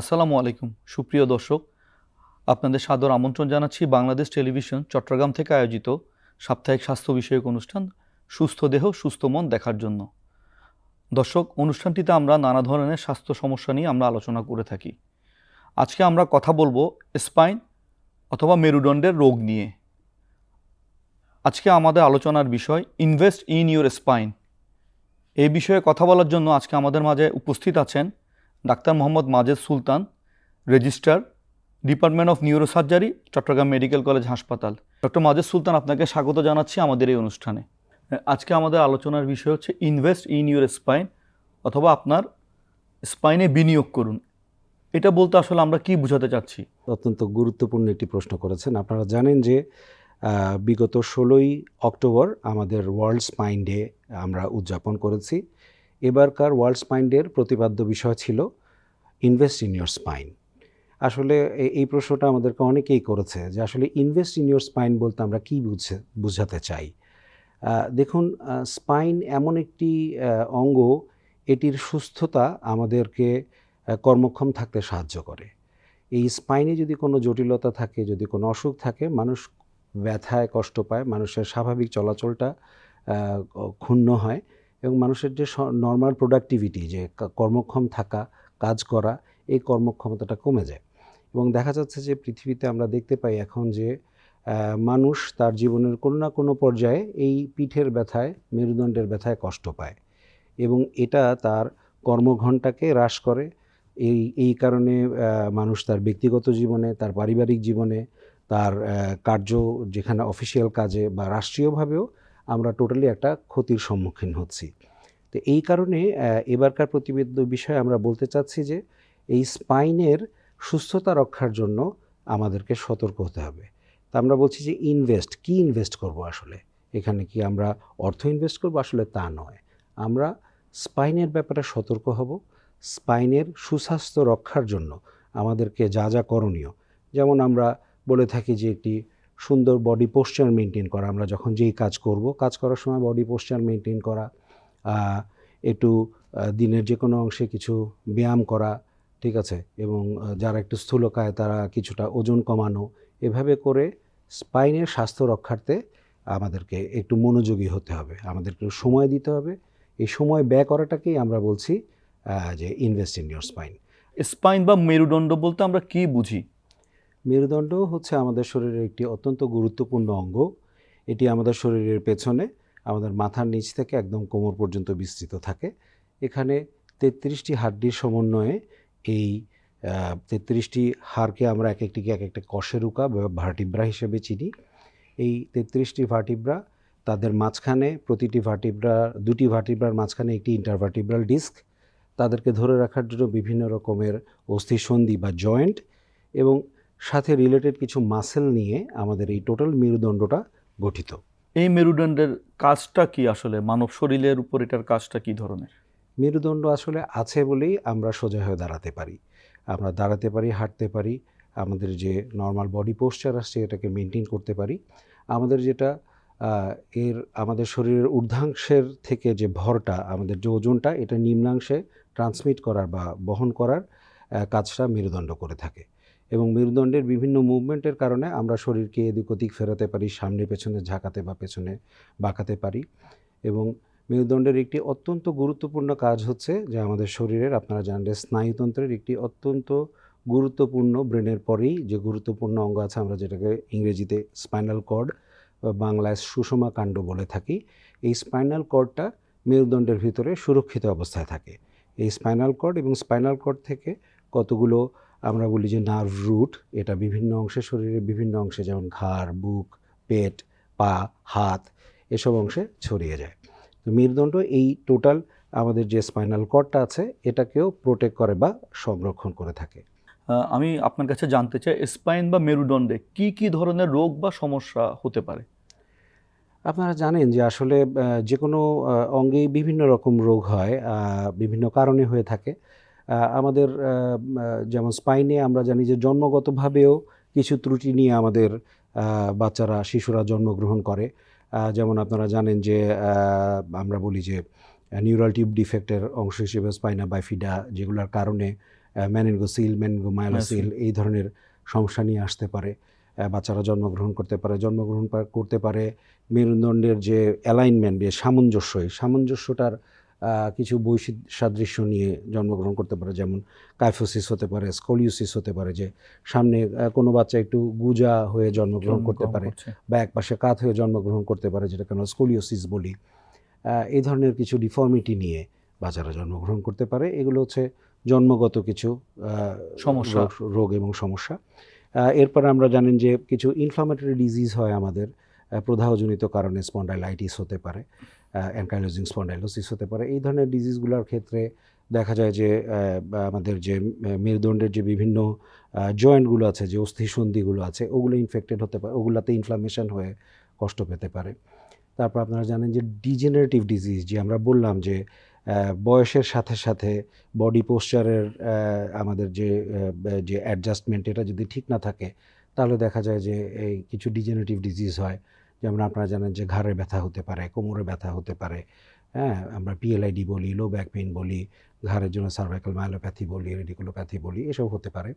আসসালামু আলাইকুম। সুপ্রিয় দর্শক, আপনাদের সাদর আমন্ত্রণ জানাচ্ছি বাংলাদেশ টেলিভিশন চট্টগ্রাম থেকে আয়োজিত সাপ্তাহিক স্বাস্থ্য বিষয়ক অনুষ্ঠান সুস্থ দেহ, সুস্থ মন দেখার জন্য। দর্শক, অনুষ্ঠানটিতে আমরা নানা ধরনের স্বাস্থ্য সমস্যা নিয়ে আমরা আলোচনা করে থাকি। আজকে আমরা কথা বলব স্পাইন অথবা মেরুদণ্ডের রোগ নিয়ে। আজকে আমাদের আলোচনার বিষয় ইনভেস্ট ইন ইউর স্পাইন। এই বিষয়ে কথা বলার জন্য আজকে আমাদের মাঝে উপস্থিত আছেন doctor Mohammad Majed Sultan, registrar, department of neurosurgery, Chattogram medical college হাসপাতাল। ডক্টর মাজেদ সুলতান, আপনাকে স্বাগত জানাচ্ছি আমাদের এই অনুষ্ঠানে। আজকে আমাদের আলোচনার বিষয় হচ্ছে ইনভেস্ট ইন ইউর স্পাইন, অথবা আপনার স্পাইনে বিনিয়োগ করুন। এটা বলতে আসলে আমরা কি বোঝাতে চাচ্ছি? অত্যন্ত গুরুত্বপূর্ণ একটি প্রশ্ন করেছেন। আপনারা জানেন যে বিগত ষোলোই অক্টোবর আমাদের ওয়ার্ল্ড স্পাইন ডে আমরা উদযাপন করেছি। এবারকার ওয়ার্ল্ড স্পাইন ডের প্রতিপাদ্য বিষয় ছিল ইনভেস্ট ইন ইয়োর স্পাইন। আসলে এই প্রশ্নটা আমাদেরকে অনেকেই করেছে যে আসলে ইনভেস্ট ইন ইয়োর স্পাইন বলতে আমরা কী বুঝে, বুঝাতে চাই? দেখুন স্পাইন এমন একটি অঙ্গ, এটির সুস্থতা আমাদেরকে কর্মক্ষম থাকতে সাহায্য করে। এই স্পাইনে যদি কোনো জটিলতা থাকে, যদি কোনো অসুখ থাকে, মানুষ ব্যথায় কষ্ট পায়, মানুষের স্বাভাবিক চলাচলটা ক্ষুণ্ণ হয় এবং মানুষের যে নর্মাল প্রোডাক্টিভিটি যে কর্মক্ষম থাকা, কাজ করা, এই কর্মক্ষমতাটা কমে যায়। এবং দেখা যাচ্ছে যে পৃথিবীতে আমরা দেখতে পাই এখন যে মানুষ তার জীবনের কোনো না কোনো পর্যায়ে এই পিঠের ব্যথায়, মেরুদণ্ডের ব্যথায় কষ্ট পায়। এবং এটা তার কর্মঘণ্টাকে হ্রাস করে। এই এই কারণে মানুষ তার ব্যক্তিগত জীবনে, তার পারিবারিক জীবনে, তার কার্য যেখানে অফিসিয়াল কাজে বা রাষ্ট্রীয়ভাবেও আমরা টোটালি একটা ক্ষতির সম্মুখীন হচ্ছি। তো এই কারণে এবারকার প্রতিবেদ্য বিষয়ে আমরা বলতে চাচ্ছি যে, এই স্পাইনের সুস্থতা রক্ষার জন্য আমাদেরকে সতর্ক হতে হবে। তা আমরা বলছি যে ইনভেস্ট কি ইনভেস্ট করব আসলে? এখানে কি আমরা অর্থ ইনভেস্ট করব? আসলে তা নয়। আমরা স্পাইনের ব্যাপারে সতর্ক হব। স্পাইনের সুস্বাস্থ্য রক্ষার জন্য আমাদেরকে যা যা করণীয়। যেমন আমরা বলে থাকি যে, একটি সুন্দর বডি পোশ্চার মেনটেন করা। আমরা যখন যেই কাজ করব, কাজ করার সময় বডি পোশ্চার মেনটেন করা একটু দিনের যে কোনো অংশে কিছু ব্যায়াম করা, ঠিক আছে? এবং যারা একটু স্থূলকায় তারা কিছুটা ওজন কমানো, এভাবে করে স্পাইনের স্বাস্থ্য রক্ষার্থে আমাদেরকে একটু মনোযোগী হতে হবে। আমাদেরকে সময় দিতে হবে। এই সময় ব্যয় করাটাকেই আমরা বলছি যে invest in your spine spine বা মেরুদণ্ড বলতে আমরা কি বুঝি? মেরুদণ্ড হচ্ছে আমাদের শরীরের একটি অত্যন্ত গুরুত্বপূর্ণ অঙ্গ। এটি আমাদের শরীরের পেছনে, আমাদের মাথার নিচ থেকে একদম কোমর পর্যন্ত বিস্তৃত থাকে। এখানে তেত্রিশটি হাড্ডির সমন্বয়ে এই তেত্রিশটি হাড়কে আমরা এক একটিকে এক একটা কশেরুকা বা ভার্টিব্রা হিসেবে চিনি। এই তেত্রিশটি ভার্টিব্রা তাদের মাঝখানে প্রতিটি ভার্টিব্রা, দুটি ভার্টিব্রার মাঝখানে একটি ইন্টারভার্টিব্রাল ডিস্ক। তাদেরকে ধরে রাখার জন্য বিভিন্ন রকমের অস্থিসন্ধি বা জয়েন্ট এবং সাথে রিলেটেড কিছু মাসেল নিয়ে আমাদের এই টোটাল মেরুদণ্ডটা গঠিত। এই মেরুদণ্ডের কাজটা কি আসলে? মানব শরীরের উপর এটার কাজটা কি ধরনের? মেরুদণ্ড আসলে আছে বলেই আমরা সোজা হয়ে দাঁড়াতে পারি। আমরা দাঁড়াতে পারি হাঁটতে পারি আমাদের যে নর্মাল বডি পোশ্চার আসছে এটাকে মেনটেন করতে পারি। আমাদের যেটা এর আমাদের শরীরের ঊর্ধ্বাংশের থেকে যে ভরটা আমাদের যে ওজনটা এটা নিম্নাংশে ট্রান্সমিট করার বা বহন করার কাজটা মেরুদণ্ড করে থাকে। এবং মেরুদণ্ডের বিভিন্ন মুভমেন্টের কারণে আমরা শরীরকে এদিক ওদিক ফেরাতে পারি, সামনে, পেছনে, ঝাঁকাতে বা পেছনে বাঁকাতে পারি এবং মেরুদণ্ডের একটি অত্যন্ত গুরুত্বপূর্ণ কাজ হচ্ছে যে আমাদের শরীরের, আপনারা জানেন যে স্নায়ুতন্ত্রের একটি অত্যন্ত গুরুত্বপূর্ণ ব্রেনের পরেই যে গুরুত্বপূর্ণ অঙ্গ আছে আমরা যেটাকে ইংরেজিতে স্পাইনাল কর্ড, বা বাংলায় সুষমা কাণ্ড বলে থাকি, এই স্পাইনাল কর্ডটা মেরুদণ্ডের ভিতরে সুরক্ষিত অবস্থায় থাকে। এই স্পাইনাল কর্ড এবং স্পাইনাল কর্ড থেকে কতগুলো আমরা বলি যে নার্ভ রুট এটা বিভিন্ন অংশে শরীরের বিভিন্ন অংশে যেমন ঘাড় বুক পেট পা হাত এসব অংশে ছড়িয়ে যায়। তো মেরুদণ্ড এই টোটাল আমাদের যে স্পাইনাল কর্ডটা আছে এটাকেও প্রোটেক্ট করে বা সংরক্ষণ করে থাকে। আমি আপনার কাছে জানতে চাই স্পাইন বা মেরুদণ্ডে কি কি ধরনের রোগ বা সমস্যা হতে পারে? আপনারা জানেন যে আসলে যে কোনো অঙ্গেই বিভিন্ন রকম রোগ হয় বিভিন্ন কারণে হয়ে থাকে। আমাদের যেমন স্পাইনে আমরা জানি যে জন্মগতভাবেও কিছু ত্রুটি নিয়ে আমাদের বাচ্চারা শিশুরা জন্মগ্রহণ করে। যেমন আপনারা জানেন যে আমরা বলি যে নিউরাল টিউব ডিফেক্টের অংশ হিসেবে স্পাইনা বাইফিডা যেগুলোর কারণে ম্যানিনগোসিল ম্যানিনগোমাইলোসিল এই ধরনের সমস্যা নিয়ে আসতে পারে। বাচ্চারা জন্মগ্রহণ করতে পারে জন্মগ্রহণ করতে পারে। মেরুদণ্ডের যে অ্যালাইনমেন্ট যে সামঞ্জস্য এই সামঞ্জস্যটার কিছু বৈশিষ্ট্য সাদৃশ্য নিয়ে জন্মগ্রহণ করতে পারে যেমন কাইফোসিস হতে পারে স্কোলিওসিস হতে পারে যে সামনে কোনো বাচ্চা একটু গুজা হয়ে জন্মগ্রহণ করতে পারে বা এক পাশে কাত হয়ে জন্মগ্রহণ করতে পারে যেটাকে আমরা স্কোলিওসিস বলি। এই ধরনের কিছু ডিফর্মিটি নিয়ে বাচ্চারা জন্মগ্রহণ করতে পারে। এগুলো হচ্ছে জন্মগত কিছু সমস্যা। রোগ- এবং সমস্যা। এরপরে আমরা জানেন যে কিছু ইনফ্লামেটরি ডিজিজ হয় আমাদের প্রদাহজনিত কারণে স্পন্ডাইলাইটিস হতে পারে। অ্যানকাইলোজিং স্পন্ডাইলোসিস হতে পারে। এই ধরনের ডিজিজগুলোর ক্ষেত্রে দেখা যায় যে আমাদের যে মেরুদণ্ডের যে বিভিন্ন জয়েন্টগুলো আছে, যে অস্থিসন্ধিগুলো আছে, ওগুলো ইনফেক্টেড হতে পারে, ওগুলোতে ইনফ্লামেশন হয়ে কষ্ট পেতে পারে। তারপর আপনারা জানেন যে ডিজেনারেটিভ ডিজিজ যে আমরা বললাম যে বয়সের সাথে সাথে বডি পোশ্চারের আমাদের যে যে অ্যাডজাস্টমেন্ট এটা যদি ঠিক না থাকে, তাহলে দেখা যায় যে এই কিছু ডিজেনারেটিভ ডিজিজ হয়। যেমন আপনারা জানেন যে ঘাড়ে ব্যথা হতে পারে কোমরে ব্যথা হতে পারে হ্যাঁ আমরা পিএলআইডি বলি লো ব্যাক পেইন বলি ঘাড়ের জন্য সার্ভাইকাল মাইলোপ্যাথি বলি রেডিকুলোপ্যাথি বলি এসব হতে পারে।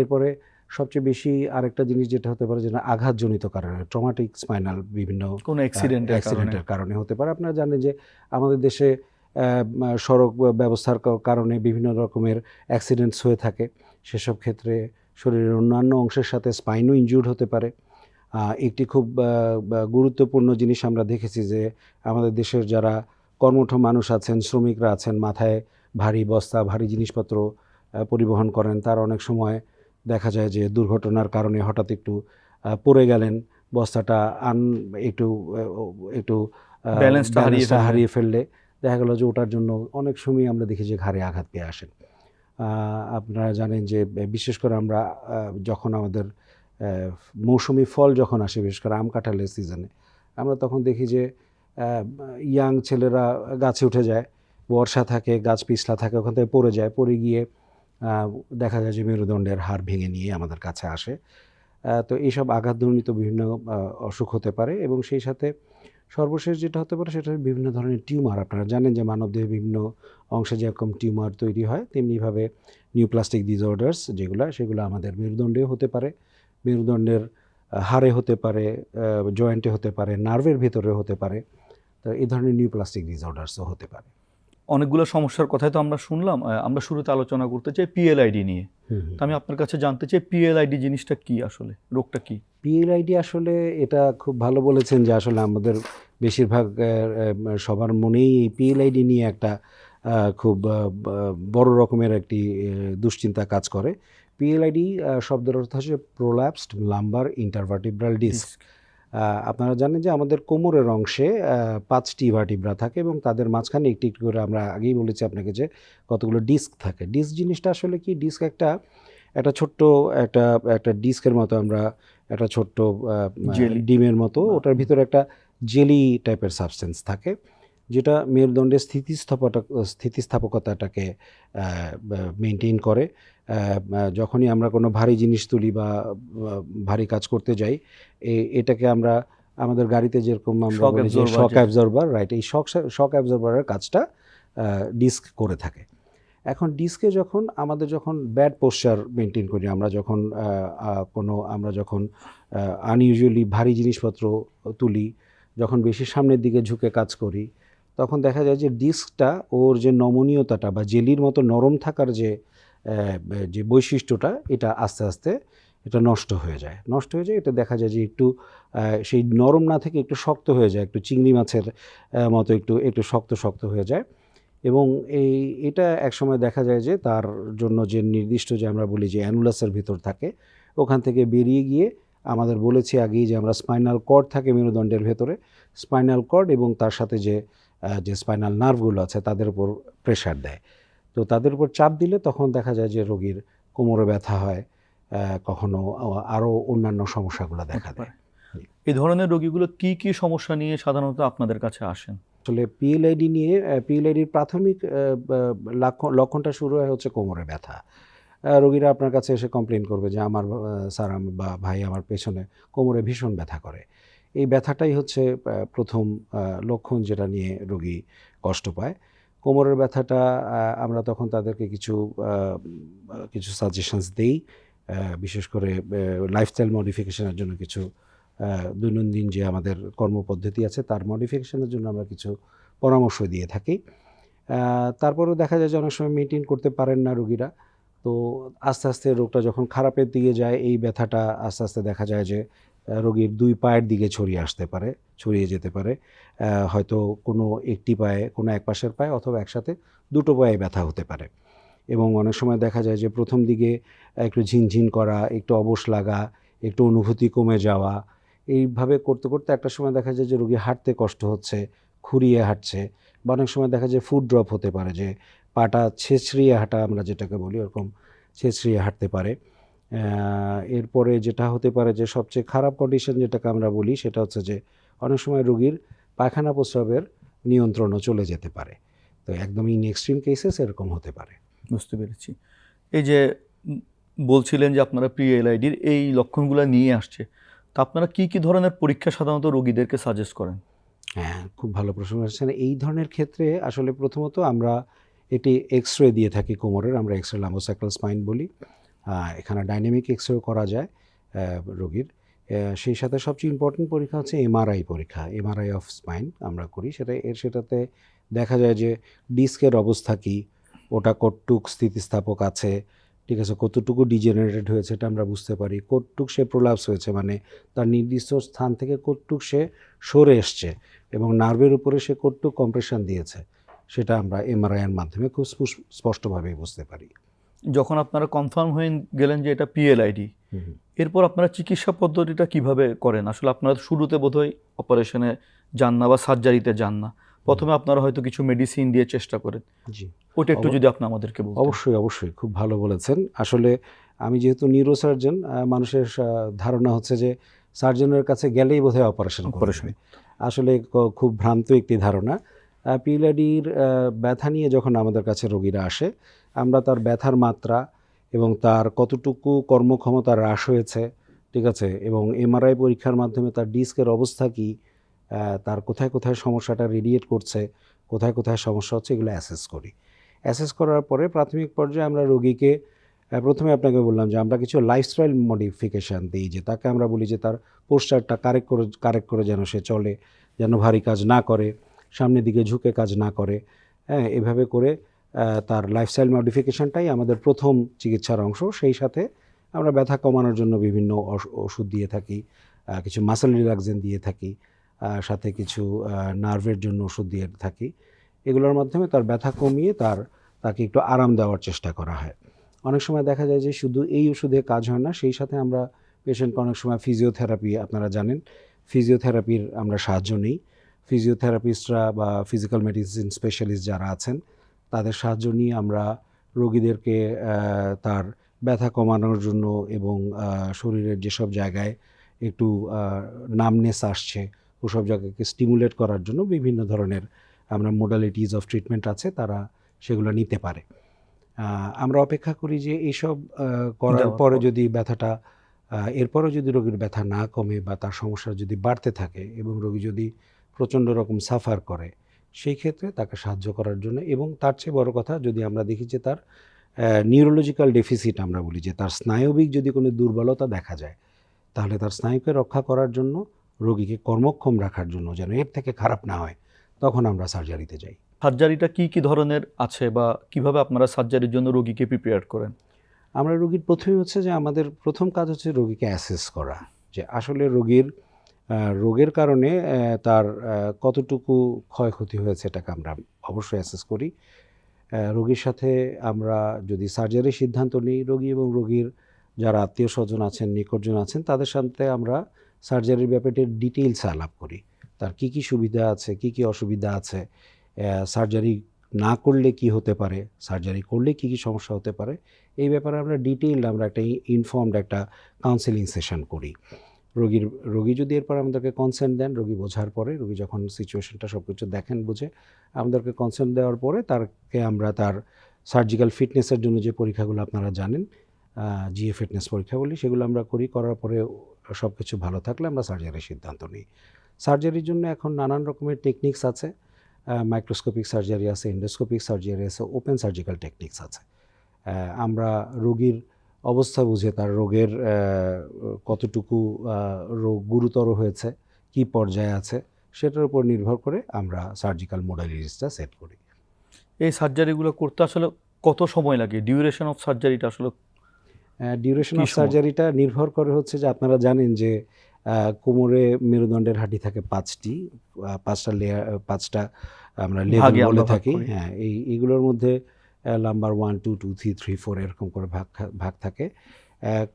এরপরে সবচেয়ে বেশি আরেকটা জিনিস যেটা হতে পারে যেটা আঘাতজনিত কারণে ট্রমাটিক স্পাইনাল বিভিন্ন কোনো অ্যাক্সিডেন্ট অ্যাক্সিডেন্টের কারণে। হতে পারে। আপনারা জানেন যে আমাদের দেশে সড়ক ব্যবস্থার কারণে বিভিন্ন রকমের অ্যাক্সিডেন্টস হয়ে থাকে। সেসব ক্ষেত্রে শরীরের অন্যান্য অংশের সাথে স্পাইনও ইনজুর্ড হতে পারে। একটি খুব গুরুত্বপূর্ণ জিনিস আমরা দেখেছি যে আমাদের দেশের যারা কর্মঠ মানুষ আছেন শ্রমিকরা আছেন মাথায় ভারী বস্তা ভারী জিনিসপত্র পরিবহন করেন তার অনেক সময় দেখা যায় যে দুর্ঘটনার কারণে হঠাৎ একটু পড়ে গেলেন বস্তাটা আন একটু একটু ব্যালেন্সটা হারিয়ে ফেললে। দেখা গেল যে ওটার জন্য অনেক সময় আমরা দেখি যে ঘাড়ে আঘাত পেয়ে আসেন আপনারা জানেন যে বিশেষ করে আমরা যখন আমাদের মৌসুমি ফল যখন আসে, বিশেষ করে আম কাঁঠালের সিজনে আমরা তখন দেখি যে ইয়াং ছেলেরা গাছে উঠে যায়, বর্ষা থাকে, গাছ পিছলা থাকে, ওখান থেকে পড়ে যায়, পড়ে গিয়ে দেখা যায় যে মেরুদণ্ডের হাড় ভেঙে নিয়ে আমাদের কাছে আসে। তো এইসব আঘাতজনিত বিভিন্ন অসুখ হতে পারে এবং সেই সাথে সর্বশেষ যেটা হতে পারে সেটা বিভিন্ন ধরনের টিউমার। আপনারা জানেন যে মানবদেহের বিভিন্ন অংশে যেরকম টিউমার তৈরি হয়, তেমনিভাবে নিউপ্লাস্টিক ডিসঅর্ডার্স যেগুলো, সেগুলো আমাদের মেরুদণ্ডেও হতে পারে। মেরুদণ্ডের হাড়ে হতে পারে জয়েন্টে হতে পারে নার্ভের ভেতরে হতে পারে তো এই ধরনের নিউপ্লাস্টিক ডিসঅর্ডার্সও হতে পারে। অনেকগুলো সমস্যার কথাই তো আমরা শুনলাম আমরা শুরুতে আলোচনা করতে চাই পিএলআইডি নিয়ে। তো আমি আপনার কাছে জানতে চাই পিএলআইডি জিনিসটা কি আসলে? রোগটা কি? পিএলআইডি আসলে এটা খুব ভালো বলেছেন যে আসলে আমাদের বেশিরভাগ সবার মনেই এই পিএলআইডি নিয়ে একটা খুব বড় রকমের একটি দুশ্চিন্তা কাজ করে। পিএলআইডি শব্দের অর্থ হচ্ছে প্রোল্যাপসড লাম্বার ইন্টারভার্টিব্রাল ডিস্ক আপনারা জানেন যে আমাদের কোমরের অংশে পাঁচটি ভার্টিব্রা থাকে এবং তাদের মাঝখানে একটি একটি করে আমরা আগেই বলেছি আপনাকে যে কতগুলো ডিস্ক থাকে। ডিস্ক জিনিসটা আসলে কি? ডিস্ক একটা একটা ছোট্ট একটা একটা ডিস্কের মতো আমরা একটা ছোট্ট ডিমের মতো ওটার ভিতরে একটা জেলি টাইপের সাবস্টেন্স থাকে। যেটা মেরুদণ্ডের স্থিতিস্থাপকতা স্থিতিস্থাপকতাটাকে মেনটেন করে যখনই আমরা কোনো ভারী জিনিস তুলি বা ভারী কাজ করতে যাই এটাকে আমরা আমাদের গাড়িতে যেরকম আমরা শক। অ্যাবজর্বার রাইট এই শক শক অ্যাবজর্বারের কাজটা ডিস্ক করে থাকে এখন ডিস্কে যখন আমাদের যখন ব্যাড পোশ্চার মেনটেন করি আমরা যখন কোনো আমরা যখন আনইউজুয়ালি ভারী জিনিসপত্র তুলি যখন বেশি সামনের দিকে ঝুঁকে কাজ করি তখন দেখা যায় যে ডিস্কটা ওর যে নমনীয়তাটা বা জেলির মতো নরম থাকার যে যে বৈশিষ্ট্যটা, এটা আস্তে আস্তে এটা নষ্ট হয়ে যায়। নষ্ট হয়ে যায়, এটা দেখা যায় যে একটু সেই নরম না থেকে একটু শক্ত হয়ে যায়, একটু চিংড়ি মাছের মতো একটু একটু শক্ত শক্ত হয়ে যায়। এবং এই, এটা একসময় দেখা যায় যে তার জন্য যে নির্দিষ্ট যে আমরা বলি যে অ্যানুলাসের ভিতর থাকে, ওখান থেকে বেরিয়ে গিয়ে আমাদের বলেছি আগেই যে আমরা স্পাইনাল কর্ড থাকে মেরুদণ্ডের ভেতরে। স্পাইনাল কর্ড এবং তার সাথে যে যে স্পাইনাল নার্ভগুলো আছে তাদের উপর প্রেশার দেয়। তো তাদের উপর চাপ দিলে তখন দেখা যায় যে রোগীর কোমরে ব্যথা হয় কখনো আরও অন্যান্য সমস্যাগুলো দেখা দেয়। এই ধরনের রোগীগুলো কি কি সমস্যা নিয়ে সাধারণত আপনাদের কাছে আসেন? আসলে পিএলআইডি নিয়ে পিএলআইডির প্রাথমিক লক্ষণ লক্ষণটা শুরু হয় হচ্ছে কোমরে ব্যথা। রোগীরা আপনার কাছে এসে কমপ্লেন করবে যে আমার স্যার বা ভাই আমার পেছনে কোমরে ভীষণ ব্যথা করে। এই ব্যথাটাই হচ্ছে প্রথম লক্ষণ যেটা নিয়ে রোগী কষ্ট পায়। কোমরের ব্যথাটা আমরা তখন তাদেরকে কিছু কিছু সাজেশনস দেই বিশেষ করে লাইফস্টাইল মডিফিকেশনের জন্য কিছু দৈনন্দিন যে আমাদের কর্মপদ্ধতি আছে, তার মডিফিকেশনের জন্য আমরা কিছু পরামর্শ দিয়ে থাকি। তারপরেও দেখা যায় যে অনেক সময় মেনটেন করতে পারেন না রোগীরা। তো আস্তে আস্তে রোগটা যখন খারাপের দিকে যায়, এই ব্যথাটা আস্তে আস্তে দেখা যায় যে রোগীর দুই পায়ের দিকে ছড়িয়ে আসতে পারে, ছড়িয়ে যেতে পারে। হয়তো কোনো একটি পায়ে, কোনো এক পাশের পায়ে অথবা একসাথে দুটো পায়ে ব্যথা হতে পারে। এবং অনেক সময় দেখা যায় যে প্রথম দিকে একটু ঝিনঝিন করা, একটু অবশ লাগা, একটু অনুভূতি কমে যাওয়া, এইভাবে করতে করতে একটা সময় দেখা যায় যে রোগী হাঁটতে কষ্ট হচ্ছে, খুঁড়িয়ে হাঁটছে বা অনেক সময় দেখা যায় ফুড ড্রপ হতে পারে যে পাটা ছেঁচড়িয়ে হাঁটা আমরা যেটাকে বলি, ওরকম ছেঁচড়িয়ে হাঁটতে পারে। এরপরে যেটা হতে পারে যে সবচেয়ে খারাপ কন্ডিশন যেটাকে আমরা বলি সেটা হচ্ছে যে অনেক সময় রুগীর পায়খানা প্রস্রাবের নিয়ন্ত্রণও চলে যেতে পারে। তো একদম ইন এক্সট্রিম কেসেস এরকম হতে পারে। বুঝতে পেরেছি। এই যে বলছিলেন যে আপনারা প্রি এলআইডির এই লক্ষণগুলো নিয়ে আসছে তা আপনারা কি কি ধরনের পরীক্ষা সাধারণত রোগীদেরকে সাজেস্ট করেন? হ্যাঁ খুব ভালো প্রশ্ন করেছেন। এই ধরনের ক্ষেত্রে আসলে প্রথমত আমরা এটি এক্স রে দিয়ে থাকি কোমরের আমরা এক্স রে লাম্বোসাইক্রাল স্পাইন বলি। এখানে ডাইনামিক এক্স করা যায় রোগীর। সেই সাথে সবচেয়ে ইম্পর্টেন্ট পরীক্ষা হচ্ছে এমআরআই পরীক্ষা এমআরআই অফ স্পাইন আমরা করি। সেটা, এর সেটাতে দেখা যায় যে ডিস্কের অবস্থা কী, ওটা কতটুক স্থিতিস্থাপক আছে, ঠিক আছে, কতটুকু ডিজেনারেটেড হয়েছে এটা আমরা বুঝতে পারি, কতটুক সে প্রলাপস হয়েছে মানে তার নির্দিষ্ট স্থান থেকে কতটুক সে সরে এসছে এবং নার্ভের উপরে সে কতটুক কম্প্রেশন দিয়েছে, সেটা আমরা এমআরআইয়ের মাধ্যমে খুব স্পষ্টভাবেই বুঝতে পারি। যখন আপনারা কনফার্ম হয়ে গেলেন যে এটা পিএলআইডি এরপর আপনারা চিকিৎসা পদ্ধতিটা কীভাবে করেন? আসলে আপনারা শুরুতে বোধহয় অপারেশনে যান না বা সার্জারিতে যান না। প্রথমে আপনারা হয়তো কিছু মেডিসিন দিয়ে চেষ্টা করেন। জি। ওটা একটু যদি আপনি আমাদেরকে অবশ্যই অবশ্যই। খুব ভালো বলেছেন। আসলে আমি যেহেতু নিউরোসার্জন মানুষের ধারণা হচ্ছে যে সার্জনের কাছে গেলেই বোধহয় অপারেশন। অপারেশন আসলে খুব ভ্রান্ত একটি ধারণা। পিএলআইডির ব্যথা নিয়ে যখন আমাদের কাছে রোগীরা আসে আমরা তার ব্যথার মাত্রা এবং তার কতটুকু কর্মক্ষমতা হ্রাস হয়েছে, ঠিক আছে? এবং এমআরআই পরীক্ষার মাধ্যমে তার ডিস্কের অবস্থা কী তার কোথায় কোথায় সমস্যাটা রেডিয়েট করছে, কোথায় কোথায় সমস্যা হচ্ছে, এগুলো অ্যাসেস করি। অ্যাসেস করার পরে প্রাথমিক পর্যায়ে আমরা রোগীকে প্রথমে আপনাকে বললাম যে আমরা কিছু লাইফস্টাইল মডিফিকেশান দিই যে তাকে আমরা বলি যে তার পোস্টারটা কারেক্ট করে কারেক্ট করে যেন সে চলে, যেন ভারী কাজ না করে, সামনের দিকে ঝুঁকে কাজ না করে হ্যাঁ এভাবে করে তার লাইফস্টাইল মডিফিকেশনটাই আমাদের প্রথম চিকিৎসার অংশ। সেই সাথে আমরা ব্যথা কমানোর জন্য বিভিন্ন ওষুধ দিয়ে থাকি কিছু মাসেল রিল্যাক্সেন দিয়ে থাকি সাথে কিছু নার্ভের জন্য ওষুধ দিয়ে থাকি। এগুলোর মাধ্যমে তার ব্যথা কমিয়ে তার, তাকে একটু আরাম দেওয়ার চেষ্টা করা হয়। অনেক সময় দেখা যায় যে শুধু এই ওষুধে কাজ হয় না, সেই সাথে আমরা পেশেন্টকে অনেক সময় ফিজিওথেরাপি আপনারা জানেন ফিজিওথেরাপির আমরা সাহায্য নিই। ফিজিওথেরাপিস্টরা বা ফিজিক্যাল মেডিসিন স্পেশালিস্ট যারা আছেন তাদের সাহায্য নিয়ে আমরা রোগীদেরকে তার ব্যথা কমানোর জন্য এবং শরীরের যেসব জায়গায় একটু নামনেস আসছে ওসব জায়গাকে স্টিমুলেট করার জন্য বিভিন্ন ধরনের আমরা মোডালিটিস অফ ট্রিটমেন্ট আছে তারা সেগুলো নিতে পারে। আমরা অপেক্ষা করি যে এইসব করার পরে যদি ব্যথাটা আহ, এরপরও যদি রোগীর ব্যথা না কমে বা তার সমস্যা যদি বাড়তে থাকে এবং রোগী যদি প্রচণ্ড রকম সাফার করে সেই ক্ষেত্রে তাকে সাহায্য করার জন্য এবং তার চেয়ে বড় কথা যদি আমরা দেখি যে তার নিউরোলজিক্যাল ডেফিসিট আমরা বলি যে তার স্নায়বিক যদি কোনো দুর্বলতা দেখা যায় তাহলে তার স্নায়ুকে রক্ষা করার জন্য রোগীকে কর্মক্ষম রাখার জন্য যেন এর থেকে খারাপ না হয় তখন আমরা সার্জারিতে যাই। সার্জারিটা কি কি ধরনের আছে বা কীভাবে আপনারা সার্জারির জন্য রোগীকে প্রিপেয়ার করেন? আমরা রোগীর প্রথমে হচ্ছে যে আমাদের প্রথম কাজ হচ্ছে রোগীকে অ্যাসেস করা যে আসলে রোগীর রোগের কারণে তার কতটুকু ক্ষয়ক্ষতি হয়েছে এটাকে আমরা অবশ্যই অ্যাসেস করি। রোগীর সাথে আমরা যদি সার্জারির সিদ্ধান্ত নিই, রোগী এবং রোগীর যারা আত্মীয় স্বজন আছেন, নিকটজন আছেন, তাদের সাথে আমরা সার্জারির ব্যাপারে ডিটেইলস আলাপ করি। তার কি কি সুবিধা আছে, কি কি অসুবিধা আছে সার্জারি না করলে কি হতে পারে সার্জারি করলে কি কি সমস্যা হতে পারে, এই ব্যাপারে আমরা ডিটেইলড আমরা একটা ইনফর্মড একটা কাউন্সেলিং সেশন করি। রোগীর, রোগী যদি এরপর আমাদেরকে কনসেন্ট দেন, রোগী বোঝার পরে, রোগী যখন সিচুয়েশনটা সব কিছু দেখেন, বুঝে, আমাদেরকে কনসেন্ট দেওয়ার পরে তারকে আমরা তার সার্জিক্যাল ফিটনেসের জন্য যে পরীক্ষাগুলো আপনারা জানেন জিএ ফিটনেস পরীক্ষা বলি সেগুলো আমরা করি, করার পরে সব কিছু ভালো থাকলে আমরা সার্জারির সিদ্ধান্ত নিই। সার্জারির জন্য এখন নানান রকমের টেকনিক্স আছে মাইক্রোস্কোপিক সার্জারি আছে এন্ডোস্কোপিক সার্জারি আছে ওপেন সার্জিক্যাল টেকনিক্স আছে। আমরা রোগীর অবস্থা বুঝে তার রোগের কতটুকু রোগ গুরুতর হয়েছে কি পর্যায়ে আছে সেটার উপর নির্ভর করে আমরা সার্জিক্যাল মোডালিটিসটা সেট করি। এই সার্জারিগুলো করতে আসলে কত সময় লাগে? ডিউরেশন অফ সার্জারিটা আসলে ডিউরেশন অফ সার্জারিটা নির্ভর করে হচ্ছে যে আপনারা জানেন যে কোমরে মেরুদণ্ডের হাঁটি থাকে পাঁচটি পাঁচটা লেয়ার পাঁচটা আমরা লেভেল ভাগে বলে থাকি। হ্যাঁ এই এইগুলোর মধ্যে number one two two three three four এরকম করে ভাগ ভাগ থাকে।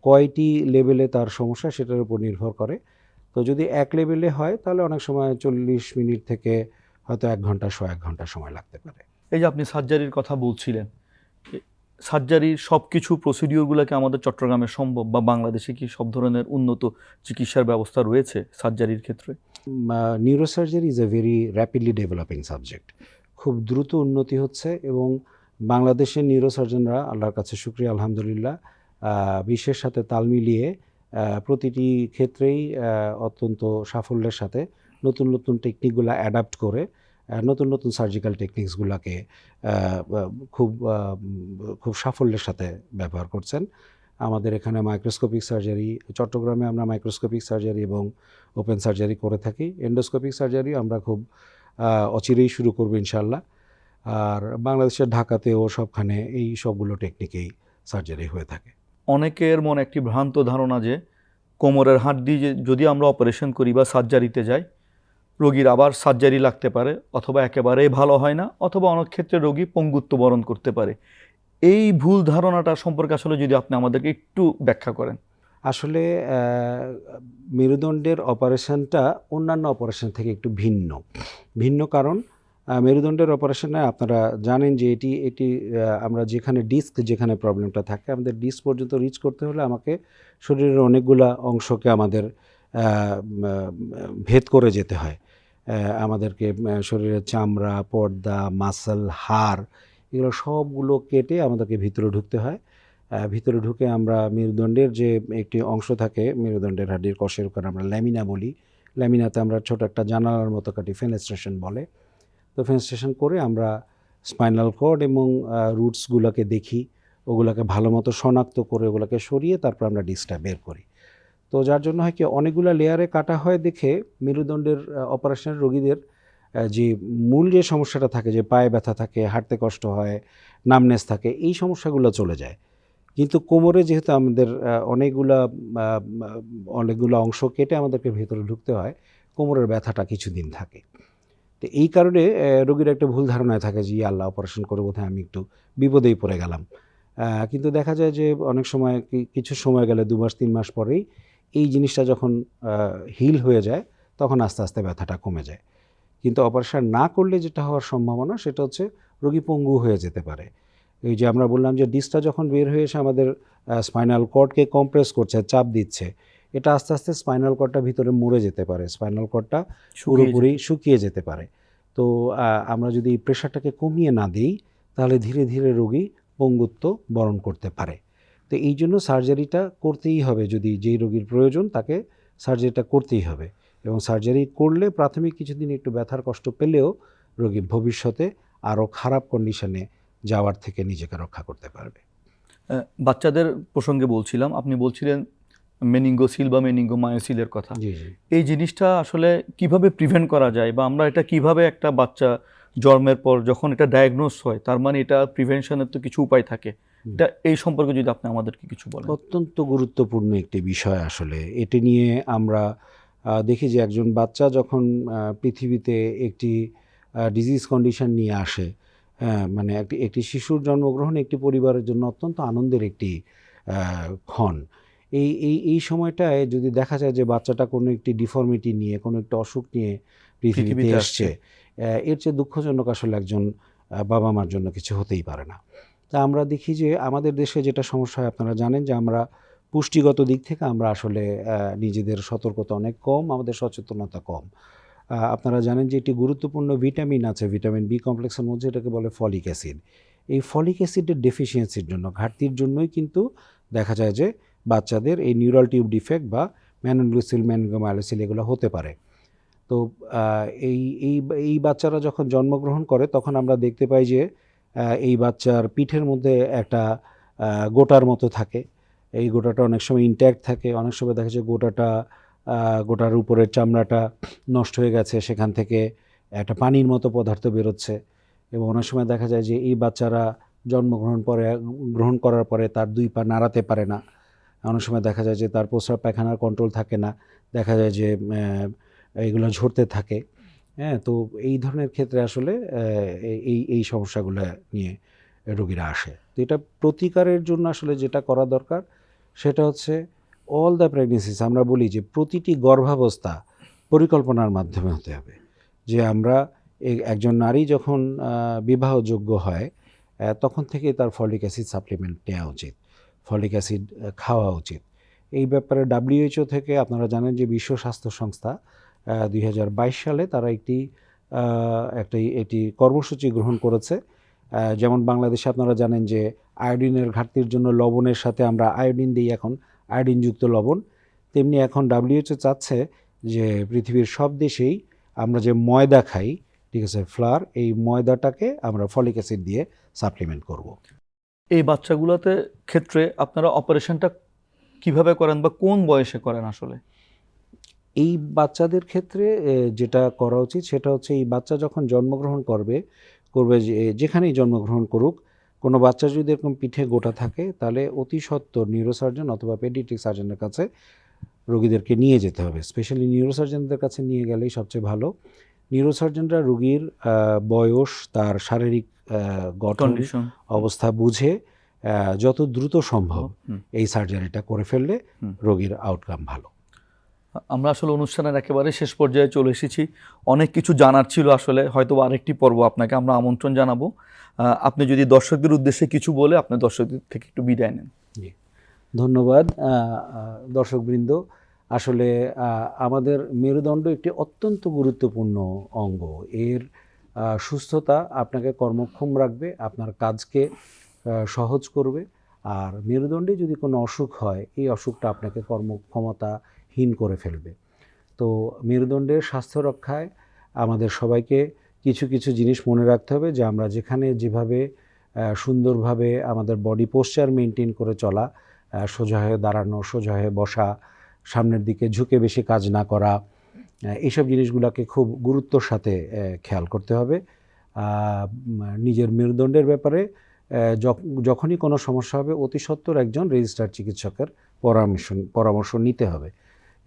কয়টি লেভেলে তার সমস্যা সেটার উপর নির্ভর করে। তো যদি এক লেভেলে হয় তাহলে অনেক সময় চল্লিশ মিনিট থেকে হয়তো এক ঘণ্টা শো এক ঘণ্টা সময় লাগতে পারে। এই যে আপনি সার্জারির কথা বলছিলেন সার্জারির সব কিছু প্রসিডিওরগুলোকে আমাদের চট্টগ্রামে সম্ভব বা বাংলাদেশে কি সব ধরনের উন্নত চিকিৎসার ব্যবস্থা রয়েছে সার্জারির ক্ষেত্রে? Neurosurgery is a very rapidly developing subject খুব দ্রুত উন্নতি হচ্ছে এবং বাংলাদেশের নিউরোসার্জনরা আল্লাহর কাছে শুক্রিয়া, আলহামদুলিল্লাহ বিশ্বের সাথে তাল মিলিয়ে প্রতিটি ক্ষেত্রেই অত্যন্ত সাফল্যের সাথে নতুন নতুন টেকনিকগুলো অ্যাডাপ্ট করে নতুন নতুন সার্জিক্যাল টেকনিক্সগুলোকে খুব খুব সাফল্যের সাথে ব্যবহার করছেন। আমাদের এখানে মাইক্রোস্কোপিক সার্জারি চট্টগ্রামে আমরা মাইক্রোস্কোপিক সার্জারি এবং ওপেন সার্জারি করে থাকি। এন্ডোস্কোপিক সার্জারি আমরা খুব অচিরেই শুরু করব ইনশাল্লাহ আর বাংলাদেশের ঢাকাতেও সবখানে এই সবগুলো টেকনিকেই সার্জারি হয়ে থাকে। অনেকের মনে একটি ভ্রান্ত ধারণা যে কোমরের হাড্ডি যে যদি আমরা অপারেশন করি বা সার্জারিতে যাই রোগীর আবার সার্জারি লাগতে পারে অথবা একেবারেই ভালো হয় না অথবা অনেক ক্ষেত্রে রোগী পঙ্গুত্ব বরণ করতে পারে। এই ভুল ধারণাটা সম্পর্কে আসলে যদি আপনি আমাদেরকে একটু ব্যাখ্যা করেন। আসলে মেরুদণ্ডের অপারেশনটা অন্যান্য অপারেশন থেকে একটু ভিন্ন। ভিন্ন কারণ মেরুদণ্ডের অপারেশনে আপনারা জানেন যে এটি এটি আমরা যেখানে ডিস্ক যেখানে প্রবলেমটা থাকে, আমাদের ডিস্ক পর্যন্ত রিচ করতে হলে আমাকে শরীরের অনেকগুলা অংশকে আমাদের ভেদ করে যেতে হয়। আমাদেরকে শরীরের চামড়া, পর্দা মাসল হাড় এগুলো সবগুলো কেটে আমাদেরকে ভিতরে ঢুকতে হয়। ভিতরে ঢুকে আমরা মেরুদণ্ডের যে একটি অংশ থাকে, মেরুদণ্ডের হাড্ডির কষের ওখানে আমরা ল্যামিনা বলি। ল্যামিনাতে আমরা ছোট একটা জানালার মতো কাটি ফেনেস্ট্রেশন বলে। তো ফেনেস্ট্রেশন করে আমরা স্পাইনাল কর্ড এবং রুটসগুলোকে দেখি, ওগুলোকে ভালো মতো শনাক্ত করে ওগুলোকে সরিয়ে তারপর আমরা ডিসটা বের করি। তো যার জন্য হয় কি, অনেকগুলো লেয়ারে কাটা হয় দেখে মেরুদণ্ডের অপারেশনের রোগীদের যে মূল যে সমস্যাটা থাকে, যে পায়ে ব্যথা থাকে, হাঁটতে কষ্ট হয় নামনেস থাকে, এই সমস্যাগুলো চলে যায়। কিন্তু কোমরে যেহেতু আমাদের অনেকগুলা অনেকগুলো অংশ কেটে আমাদেরকে ভেতরে ঢুকতে হয়, কোমরের ব্যথাটা কিছুদিন থাকে। তো এই কারণে রোগীর একটা ভুল ধারণায় থাকে যে আল্লাহ অপারেশন করে বোধহয় আমি একটু বিপদেই পড়ে গেলাম। কিন্তু দেখা যায় যে, অনেক সময় কিছু সময় গেলে, দু মাস, তিন মাস পরেই এই জিনিসটা যখন হিল হয়ে যায়, তখন আস্তে আস্তে ব্যথাটা কমে যায়। কিন্তু অপারেশন না করলে যেটা হওয়ার সম্ভাবনা, সেটা হচ্ছে রোগী পঙ্গু হয়ে যেতে পারে। এই যে আমরা বললাম যে ডিসটা যখন বের হয়ে এসে আমাদের স্পাইনাল কর্ডকে কম্প্রেস করছে, চাপ দিচ্ছে এটা আস্তে আস্তে স্পাইনাল কর্ডটা ভিতরে মরে যেতে পারে। স্পাইনাল কর্ডটা পুরোপুরি শুকিয়ে যেতে পারে। তো আমরা যদি এই প্রেশারটাকে কমিয়ে না দিই তাহলে ধীরে ধীরে রোগী পঙ্গুত্ব বরণ করতে পারে। তো এই জন্য সার্জারিটা করতেই হবে। যদি যেই রোগীর প্রয়োজন তাকে সার্জারিটা করতেই হবে। এবং সার্জারি করলে প্রাথমিক কিছুদিন একটু ব্যথার কষ্ট পেলেও রোগী ভবিষ্যতে আরও খারাপ কন্ডিশনে যাওয়ার থেকে নিজেকে রক্ষা করতে পারবে। বাচ্চাদের প্রসঙ্গে বলছিলাম। আপনি বলছিলেন মেনিঙ্গোসিল বা মেনিঙ্গো মেনিঙ্গোমায়োসিলের কথা। এই জিনিসটা আসলে কীভাবে প্রিভেন্ট করা যায় বা আমরা এটা কীভাবে একটা বাচ্চা জন্মের পর যখন এটা ডায়াগনোস হয় তার মানে এটা প্রিভেনশনের তো কিছু উপায় থাকে। এটা এই সম্পর্কে যদি আপনি আমাদেরকে কিছু বলেন। অত্যন্ত গুরুত্বপূর্ণ একটি বিষয় আসলে। এটি নিয়ে আমরা দেখি যে একজন বাচ্চা যখন পৃথিবীতে একটি ডিজিজ কন্ডিশন নিয়ে আসে হ্যাঁ, মানে একটি একটি শিশুর জন্মগ্রহণ একটি পরিবারের জন্য অত্যন্ত আনন্দের একটি ক্ষণ। এই এই এই সময়টায় যদি দেখা যায় যে বাচ্চাটা কোনো একটি ডিফর্মিটি নিয়ে কোনো একটা অসুখ নিয়ে পৃথিবীতে এসছে এর চেয়ে দুঃখজনক আসলে একজন বাবা মার জন্য কিছু হতেই পারে না। তা আমরা দেখি যে আমাদের দেশে যেটা সমস্যা হয় আপনারা জানেন যে আমরা পুষ্টিগত দিক থেকে আমরা আসলে নিজেদের সতর্কতা অনেক কম আমাদের সচেতনতা কম। আপনারা জানেন যে একটি গুরুত্বপূর্ণ ভিটামিন আছে ভিটামিন বি কমপ্লেক্সের মধ্যে এটাকে বলে ফলিক অ্যাসিড। এই ফলিক অ্যাসিডের ডেফিসিয়েন্সির জন্য ঘাটতির জন্যই কিন্তু দেখা যায় যে বাচ্চাদের এই নিউরাল টিউব ডিফেক্ট বা ম্যানোগ্লোসিল ম্যানগোমায়োসিল এগুলো হতে পারে। তো এই এই এই বাচ্চারা যখন জন্মগ্রহণ করে তখন আমরা দেখতে পাই যে এই বাচ্চার পিঠের মধ্যে একটা গোটার মতো থাকে। এই গোটাটা অনেক সময় ইনট্যাক্ট থাকে। অনেক সময় দেখা যায় গোটাটা গোটার উপরের চামড়াটা নষ্ট হয়ে গেছে, সেখান থেকে একটা পানির মতো পদার্থ বেরোচ্ছে। এবং অনেক সময় দেখা যায় যে, এই বাচ্চারা জন্মগ্রহণ পরে, গ্রহণ করার পরে তার দুই পা নাড়াতে পারে না। অনেক সময় দেখা যায় যে তার প্রস্রাব পায়খানার কন্ট্রোল থাকে না। দেখা যায় যে আহ, এইগুলো ঝরতে থাকে। হ্যাঁ তো এই ধরনের ক্ষেত্রে আসলে এই- এই সমস্যাগুলো নিয়ে রোগীরা আসে। তো এটা প্রতিকারের জন্য আসলে যেটা করা দরকার সেটা হচ্ছে অল দ্য প্রেগনেন্সিস আমরা বলি যে প্রতিটি গর্ভাবস্থা পরিকল্পনার মাধ্যমে হতে হবে। যে আমরা একজন নারী যখন বিবাহযোগ্য হয় তখন থেকে তার ফলিক অ্যাসিড সাপ্লিমেন্ট নেওয়া উচিত। ফলিক অ্যাসিড খাওয়া উচিত। এই ব্যাপারে ডাব্লিউএইচও থেকে আপনারা জানেন যে বিশ্ব স্বাস্থ্য সংস্থা দুই হাজার বাইশ সালে তারা একটি একটি এটি কর্মসূচি গ্রহণ করেছে। যেমন বাংলাদেশে আপনারা জানেন যে আয়োডিনের ঘাটতির জন্য লবণের সাথে আমরা আয়োডিন দিই এখন, আয়োডিনযুক্ত লবণ। তেমনি এখন ডাব্লিউএইচও চাচ্ছে যে পৃথিবীর সব দেশেই আমরা যে ময়দা খাই, ঠিক আছে ফ্লার এই ময়দাটাকে আমরা ফলিক অ্যাসিড দিয়ে সাপ্লিমেন্ট করব। এই বাচ্চাগুলোতে ক্ষেত্রে আপনারা অপারেশনটা কীভাবে করেন বা কোন বয়সে করেন আসলে? এই বাচ্চাদের ক্ষেত্রে যেটা করা উচিত সেটা হচ্ছে এই বাচ্চা যখন জন্মগ্রহণ করবে করবে যেখানেই জন্মগ্রহণ করুক, কোনো বাচ্চা যদি এরকম পিঠে গোটা থাকে, তাহলে অতি সত্বর নিউরোসার্জন অথবা পেডিট্রিক সার্জনের কাছে রোগীদেরকে নিয়ে যেতে হবে। স্পেশালি নিউরোসার্জনদের কাছে নিয়ে গেলেই সবচেয়ে ভালো। নিউরোসার্জনরা রুগীর বয়স, তার শারীরিক গঠন অবস্থা বুঝে যত দ্রুত সম্ভব এই সার্জারিটা করে ফেললে রোগীর আউটকাম ভালো। আমরা আসলে অনুষ্ঠানের একেবারে শেষ পর্যায়ে চলে এসেছি। অনেক কিছু জানার ছিল আসলে হয়তো আরেকটি পর্ব আপনাকে আমরা আমন্ত্রণ জানাব। আপনি যদি দর্শকদের উদ্দেশ্যে কিছু বলে আপনি দর্শকদের থেকে একটু বিদায় নেন। ধন্যবাদ দর্শকবৃন্দ। আসলে আমাদের মেরুদণ্ড একটি অত্যন্ত গুরুত্বপূর্ণ অঙ্গ। এর সুস্থতা আপনাকে কর্মক্ষম রাখবে, আপনার কাজকে সহজ করবে। আর মেরুদণ্ডে যদি কোনো অসুখ হয়, এই অসুখটা আপনাকে কর্মক্ষমতাহীন করে ফেলবে। তো মেরুদণ্ডের স্বাস্থ্য রক্ষায় আমাদের সবাইকে কিছু কিছু জিনিস মনে রাখতে হবে যে আমরা যেখানে যেভাবে সুন্দরভাবে আমাদের বডি পোশ্চার মেনটেন করে চলা সোজা হয়ে দাঁড়ানো, সোজা হয়ে বসা, সামনের দিকে ঝুঁকে বেশি কাজ না করা এইসব জিনিসগুলোকে খুব গুরুত্বর সাথে খেয়াল করতে হবে। নিজের মেরুদণ্ডের ব্যাপারে যখনই কোনো সমস্যা হবে, অতি সত্বর একজন রেজিস্টার্ড চিকিৎসকের পরামর্শ পরামর্শ নিতে হবে।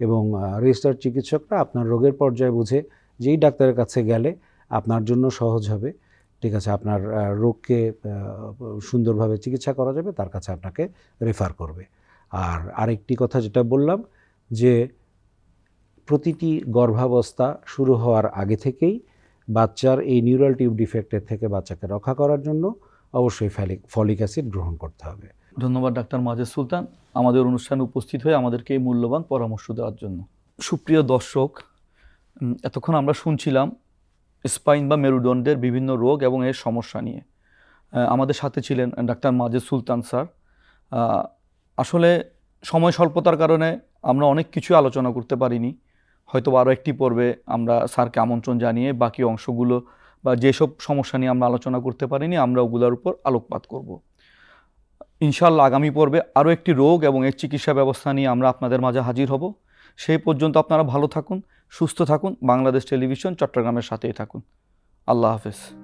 এবং রেজিস্টার্ড চিকিৎসকরা আপনার রোগের পর্যায়ে বুঝে যেই ডাক্তারের কাছে গেলে আপনার জন্য সহজ হবে। ঠিক আছে, আপনার রোগকে সুন্দরভাবে চিকিৎসা করা যাবে, তার কাছে আপনাকে রেফার করবে। আর আরেকটি কথা যেটা বললাম, যে প্রতিটি গর্ভাবস্থা শুরু হওয়ার আগে থেকেই বাচ্চার এই নিউরাল টিউব ডিফেক্টের থেকে বাচ্চাকে রক্ষা করার জন্য অবশ্যই ফ্যালিক ফলিক অ্যাসিড গ্রহণ করতে হবে। ধন্যবাদ, ডাক্তার মাজেদ সুলতান। আমাদের অনুষ্ঠানে উপস্থিত হয়ে আমাদেরকে এই মূল্যবান পরামর্শ দেওয়ার জন্য। সুপ্রিয় দর্শক এতক্ষণ আমরা শুনছিলাম স্পাইন বা মেরুদণ্ডের বিভিন্ন রোগ এবং এর সমস্যা নিয়ে। আমাদের সাথে ছিলেন ডাক্তার মাজেদ সুলতান স্যার। আসলে সময় স্বল্পতার কারণে আমরা অনেক কিছু আলোচনা করতে পারিনি। হয়তো আরও একটি পর্বে আমরা স্যারকে আমন্ত্রণ জানিয়ে বাকি অংশগুলো বা যেসব সমস্যা নিয়ে আমরা আলোচনা করতে পারিনি, আমরা ওগুলোর উপর আলোকপাত করব। ইনশাল্লাহ আগামী পর্বে আরও একটি রোগ এবং এর চিকিৎসা ব্যবস্থা নিয়ে আমরা আপনাদের মাঝে হাজির হব। সেই পর্যন্ত আপনারা ভালো থাকুন, সুস্থ থাকুন, বাংলাদেশ টেলিভিশন, চট্টগ্রামের সাথেই থাকুন। আল্লাহ হাফেজ।